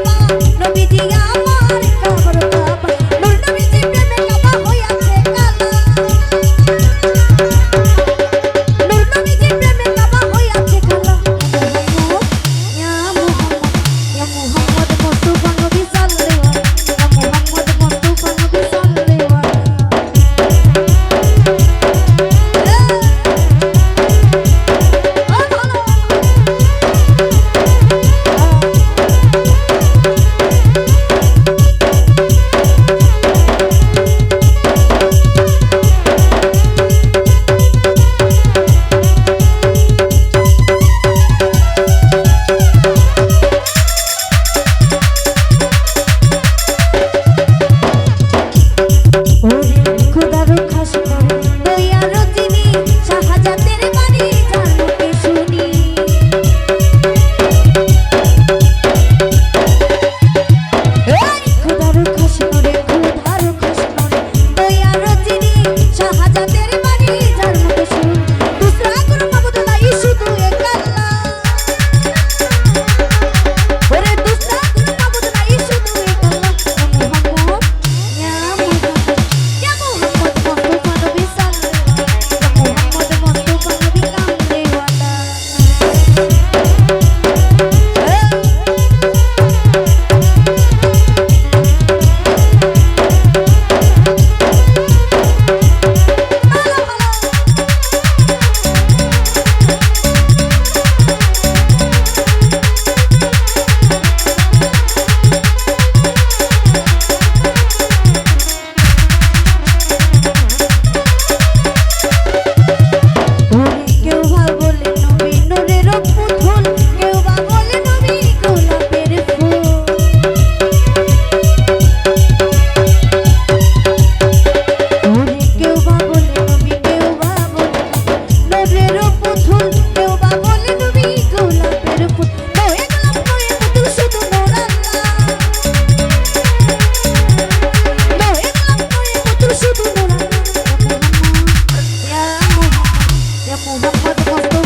বাবা নবীজি আমার daddy. What the fuck?